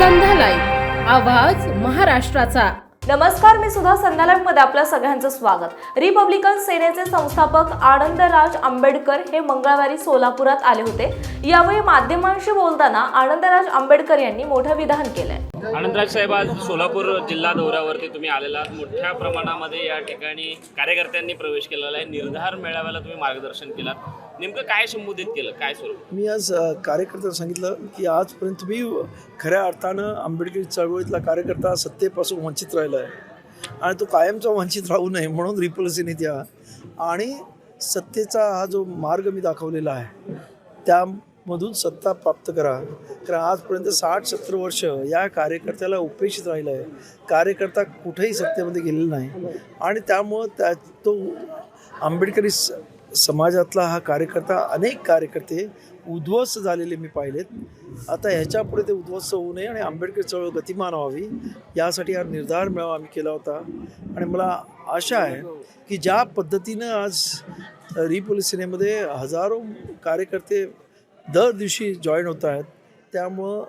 संध्या live आवाज महाराष्ट्राचा. नमस्कार मी सुद्धा संध्यालाईव्हमध्ये आपल्या सगळ्यांचं स्वागत. रिपब्लिकन सेनेचे संस्थापक आनंदराज आंबेडकर हे मंगळवारी सोलापुरात आले होते. यावेळी माध्यमांशी बोलताना आनंदराज आंबेडकर यांनी मोठं विधान केलंय. आनंदराज साहेब आज सोलापूर जिल्हा दौऱ्यावरती तुम्ही आलेला मोठ्या प्रमाणामध्ये या ठिकाणी कार्यकर्त्यांनी प्रवेश केलेला आहे. निर्धार मेळाव्याला तुम्ही मार्गदर्शन केलं नेमकं काय संबोधित केलं? काय स्वरूप? मी आज कार्यकर्त्यांना सांगितलं की आजपर्यंत मी खऱ्या अर्थानं आंबेडकरी चळवळीतला कार्यकर्ता सत्तेपासून वंचित राहिला आहे. आणि तो कायमचा वंचित राहू नये म्हणून रिपल्सी द्या आणि सत्तेचा हा जो मार्ग मी दाखवलेला आहे त्या मधून सत्ता प्राप्त करा. कारण आजपर्यंत साठ सत्तर वर्ष या कार्यकर्त्याला उपेक्षित राहिलं आहे. कार्यकर्ता कुठेही सत्तेमध्ये गेलेला नाही. आणि त्यामुळं त्या तो आंबेडकरी स समाजातला हा कार्यकर्ता अनेक कार्यकर्ते उद्ध्वस्त झालेले मी पाहिलेत. आता ह्याच्यापुढे ते उद्ध्वस्त होऊ नये आणि आंबेडकर चळवळ गतिमान व्हावी यासाठी हा निर्धार मेळावा आम्ही केला होता. आणि मला आशा आहे की ज्या पद्धतीनं आज रिपोलीस सिनेमध्ये हजारो कार्यकर्ते दर दिवशी जॉईन होत आहेत. त्यामुळं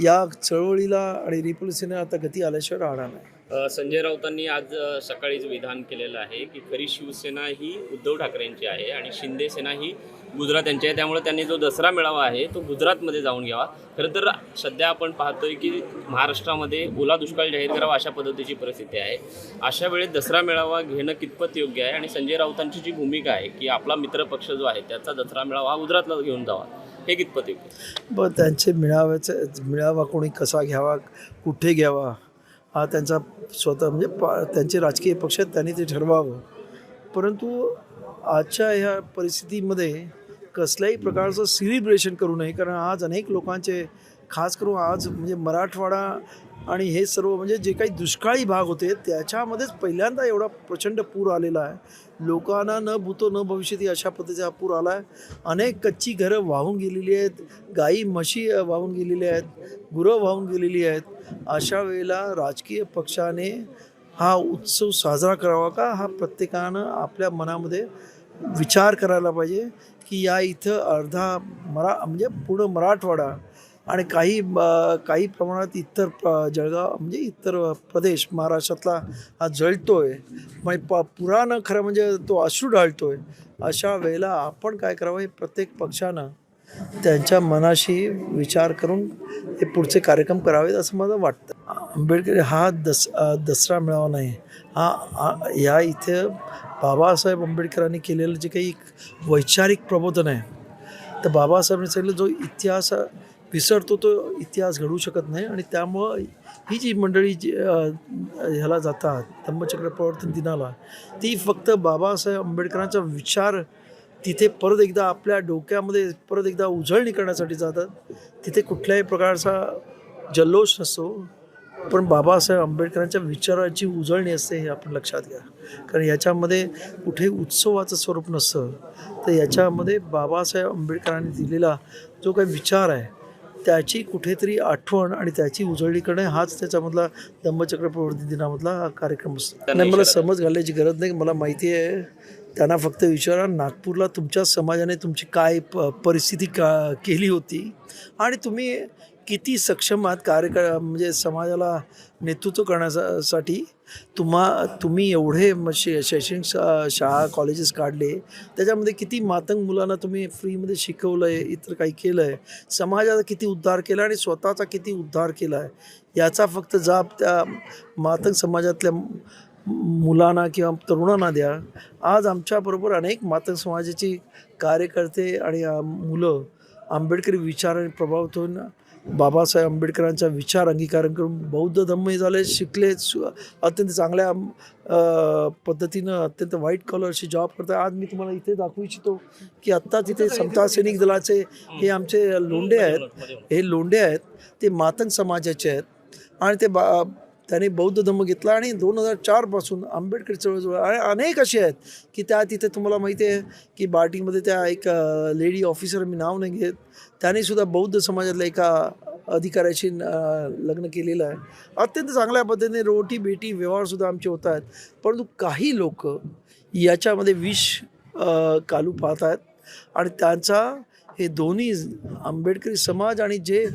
या चळवळीला आणि रिपब्लिसीने आता गती आल्याशिवाय राहणार नाही. संजय राऊतांनी आज सकाळीच विधान केलेलं आहे की खरी शिवसेना ही उद्धव ठाकरेंची आहे आणि शिंदे सेना ही गुजरात यांची आहे. त्यामुळे त्यांनी जो दसरा मेळावा आहे तो गुजरातमध्ये जाऊन घ्यावा. खरं तर सध्या आपण पाहतोय की महाराष्ट्रामध्ये ओला दुष्काळ जाहीर करावा अशा पद्धतीची परिस्थिती आहे. अशा वेळेस दसरा मेळावा घेणं कितपत योग्य आहे? आणि संजय राऊतांची जी भूमिका आहे की आपला मित्रपक्ष जो आहे त्याचा दसरा मेळावा हा गुजरातला घेऊन जावा हे कितपत योग्य बरं त्यांचे मेळाव्याचं मेळावा कोणी कसा घ्यावा कुठे घ्यावा? हा त्यांचा स्वतः म्हणजे पा त्यांचे राजकीय पक्ष त्यांनी ते ठरवावं. परंतु आजच्या ह्या परिस्थितीमध्ये कसल्याही प्रकारचं सेलिब्रेशन करू नये कारण आज अनेक लोकांचे खास करून आज म्हणजे मराठवाडा आणि हे सर्व म्हणजे जे काही दुष्काळी भाग होते त्याच्यामध्येच पहिल्यांदा एवढा प्रचंड पूर आलेला आहे. लोकांना न भूतो न भविष्यती अशा पद्धतीचा हा पूर आला आहे अनेक कच्ची घरं वाहून गेलेली आहेत गाई म्हशी वाहून गेलेल्या आहेत गुरं वाहून गेलेली आहेत. अशा वेळेला राजकीय पक्षाने हा उत्सव साजरा करावा का? हा प्रत्येकानं आपल्या मनामध्ये विचार करायला पाहिजे की या इथं अर्धा मरा म्हणजे पूर्ण मराठवाडा आणि काही काही प्रमाणात इतर प्र- जळगाव म्हणजे इतर प्रदेश महाराष्ट्रातला हा जळतो आहे म्हणजे प पुरानं खरं म्हणजे तो अश्रू आहे अशा वेळेला आपण काय करावं हे प्रत्येक पक्षानं त्यांच्या मनाशी विचार करून हे पुढचे कार्यक्रम करावेत असं मला वाटतं. आंबेडकर हा दस दसरा मेळावा नाही. हा या इथे बाबासाहेब आंबेडकरांनी केलेलं जे काही वैचारिक प्रबोधन आहे. तर बाबासाहेबांनी सांगितलं जो इतिहास विसरतो तो इतिहास घडू शकत नाही आणि त्यामुळं ही जी मंडळी जी ह्याला जातात धम्मचक्र प्रवर्तन दिनाला ती फक्त बाबासाहेब आंबेडकरांचा विचार तिथे परत एकदा आपल्या डोक्यामध्ये परत एकदा उजळणी करण्यासाठी जातात. तिथे कुठल्याही प्रकारचा जल्लोष नसतो. पण बाबासाहेब आंबेडकरांच्या विचाराची उजळणी असते हे आपण लक्षात घ्या. कारण याच्यामध्ये कुठे उत्सवाचं स्वरूप नसतं. तर याच्यामध्ये बाबासाहेब आंबेडकरांनी दिलेला जो काही विचार आहे त्याची कुठेतरी आठवण आणि त्याची उजळणी करणे हाच त्याच्यामधला धम्मचक्र प्रवर्ती दिनामधला हा कार्यक्रम असतो. नाही मला समज घालायची गरज नाही. मला माहिती आहे त्यांना फक्त विचारा नागपूरला तुमच्या समाजाने तुमची काय प परिस्थिती का केली होती? आणि तुम्ही किती सक्षम आहात कार्य म्हणजे समाजाला नेतृत्व करण्यासाठी? तुम्हा तुम्ही एवढे म- शै शैक्षणिक शा- शाळा कॉलेजेस काढले त्याच्यामध्ये किती मातंग मुलांना तुम्ही फ्रीमध्ये शिकवलं आहे इतर काही केलं आहे समाजाचा किती उद्धार केला आणि स्वतःचा किती उद्धार केला आहे याचा फक्त जाब त्या मातंग समाजातल्या मुलांना किंवा तरुणांना द्या. आज आमच्याबरोबर अनेक मातंग समाजाची कार्यकर्ते आणि मुलं आंबेडकरी विचार आणि प्रभावित होऊन बाबासाहेब आंबेडकरांचा विचार अंगीकार करून बौद्ध धम्म हे झाले शिकले सु- अत्यंत चांगल्या पद्धतीनं अत्यंत व्हाईट कॉलरशी जॉब करतात आज मी तुम्हाला इथे दाखवू इच्छितो की आत्ता तिथे समता सैनिक दलाचे हे आमचे लोंढे आहेत. हे लोंढे आहेत ते मातंग समाजाचे आहेत आणि ते बा त्याने बौद्ध धम्म घेतला आणि दोन हजार चारपासून आंबेडकर चळवळ आणि अनेक असे आहेत की त्या तिथे तुम्हाला माहिती आहे की बार्टीमध्ये त्या एक लेडी ऑफिसर मी नाव नाही घेत. त्याने सुद्धा बौद्ध समाजातल्या एका अधिकाऱ्याशी लग्न केलेलं आहे. अत्यंत चांगल्या पद्धतीने रोटी बेटी व्यवहारसुद्धा आमचे होत आहेत. परंतु काही लोक याच्यामध्ये विष कालू पाहत आहेत आणि त्यांचा हे दोन्ही आंबेडकरी समाज आणि जे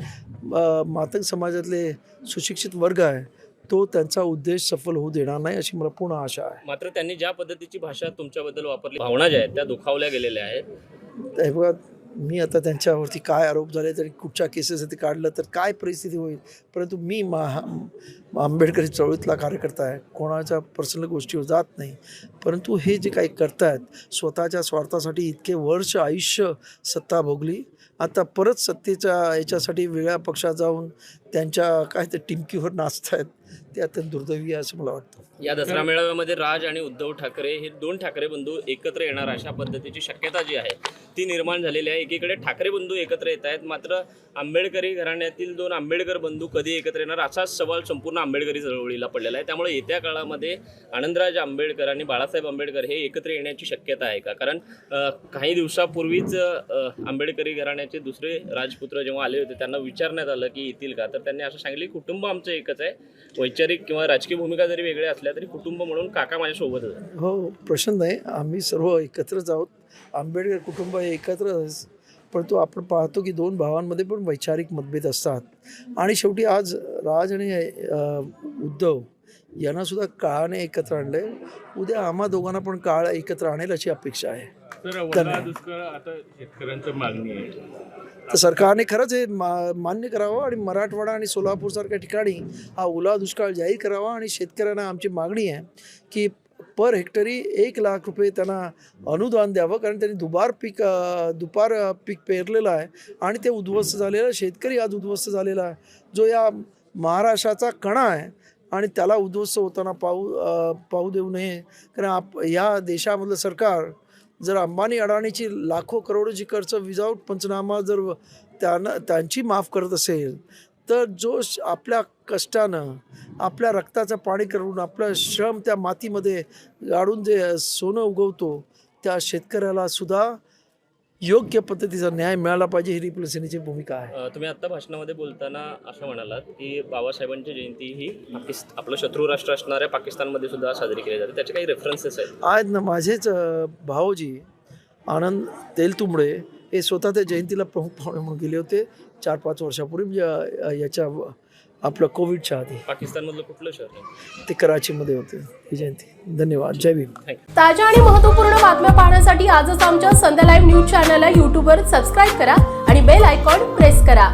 मातंग समाजातले सुशिक्षित वर्ग आहे तो त्यांचा उद्देश सफल होऊ देणार नाही अशी मला पूर्ण आशा आहे. मात्र त्यांनी ज्या पद्धतीची भाषा तुमच्याबद्दल वापरली भावना ज्या आहेत त्या दुखावल्या गेलेल्या आहेत. बघा मी आता त्यांच्यावरती काय आरोप झाले तरी कुठच्या केसेस ते काढलं तर काय परिस्थिती होईल? परंतु मी मा आंबेडकरी चळवळीतला कार्यकर्ता आहे. कोणाच्या पर्सनल गोष्टीवर जात नाही. परंतु हे जे काही करतायत स्वतःच्या स्वार्थासाठी इतके वर्ष आयुष्य सत्ता भोगली. आता परत सत्तेच्या याच्यासाठी वेगळ्या पक्षात जाऊन त्यांच्या काय ते टिमकीवर नाचतायत ते अत्यंत दुर्दैवी आहे असं मला वाटतं. या दसरा मेळाव्यामध्ये राज आणि उद्धव ठाकरे हे दोन ठाकरे बंधू एकत्र येणार अशा पद्धतीची शक्यता जी आहे ती निर्माण झालेली आहे. एकीकडे ठाकरे बंधू एकत्र येत आहेत. मात्र आंबेडकरी घराण्यातील दोन आंबेडकर बंधू कधी एकत्र येणार असाच सवाल संपूर्ण आंबेडकरी चळवळीला पडलेला आहे. त्यामुळे येत्या काळामध्ये आनंदराज आंबेडकर आणि बाळासाहेब आंबेडकर हे एकत्र येण्याची शक्यता आहे का? कारण काही दिवसापूर्वीच आंबेडकरी घराण्याचे दुसरे राजपुत्र जेव्हा आले होते त्यांना विचारण्यात आलं की येतील का? तर त्यांनी असं सांगितले की कुटुंब आमचं एकच आहे. वैचारिक किंवा राजकीय भूमिका जरी वेगळ्या असल्या तरी कुटुंब म्हणून काका माझ्यासोबतच हो प्रश्न नाही. आम्ही सर्व एकत्रच आहोत. आंबेडकर कुटुंब हे एकत्रच परंतु आपण पाहतो की दोन भावांमध्ये पण वैचारिक मतभेद असतात. आणि शेवटी आज राज आणि उद्धव यांना सुद्धा काळाने एकत्र आणले उद्या आम्हा दोघांना पण काळ एकत्र आणेल अशी अपेक्षा आहे. तर वडा दुष्काळ आता शेतकऱ्यांचं मागणी आहे. तर सरकारने खरंच हे मान्य करावं आणि मराठवाडा आणि सोलापूरसारख्या ठिकाणी हा ओला दुष्काळ जाहीर करावा आणि शेतकऱ्यांना आमची मागणी आहे की पर हेक्टरी एक लाख रुपये त्यांना अनुदान द्यावं कारण त्यांनी दुबार पीक दुपार पीक पेरलेलं आहे आणि ते उद्ध्वस्त झालेलं शेतकरी आज उद्ध्वस्त झालेला आहे. जो या महाराष्ट्राचा कणा आहे आणि त्याला उद्ध्वस्त होताना पाहू पाहू देऊ नये. कारण आप या देशामधलं सरकार जर अंबानी अडाणीची लाखो करोडोची खर्च विदाऊट पंचनामा जर त्यानं त्यांची माफ करत असेल तर जो आपल्या कष्टानं आपल्या रक्ताचं पाणी करून आपलं श्रम त्या मातीमध्ये गाडून जे सोनं उगवतो त्या शेतकऱ्याला सुद्धा योग्य पद्धतीचा न्याय मिळाला पाहिजे ही रिपब्लिक सेनेची भूमिका आहे. तुम्ही आत्ता भाषणामध्ये बोलताना असं म्हणालात की बाबासाहेबांची जयंती ही पाकिस्त आपलं शत्रू राष्ट्र असणाऱ्या पाकिस्तानमध्ये सुद्धा साजरी केली जाते. त्याचे काही रेफरन्सेस आहेत? आज ना माझेच भाऊजी आनंद तेलतुंबडे हे स्वतः त्या जयंतीला प्रमुख पाहुणे म्हणून गेले होते. चार पाच वर्षापूर्वी म्हणजे याच्या आपलं कोविडच्या आधी. पाकिस्तानमधलं कुठलं शहर ते कराचीमध्ये होते ही जयंती. धन्यवाद. जय भीम. ताज्या आणि महत्त्वपूर्ण बातम्या पाहण्यासाठी आजच आमच्या संध्या लाईव्ह न्यूज चॅनलला यूट्यूबवर सबस्क्राईब करा आणि बेल आयकॉन प्रेस करा.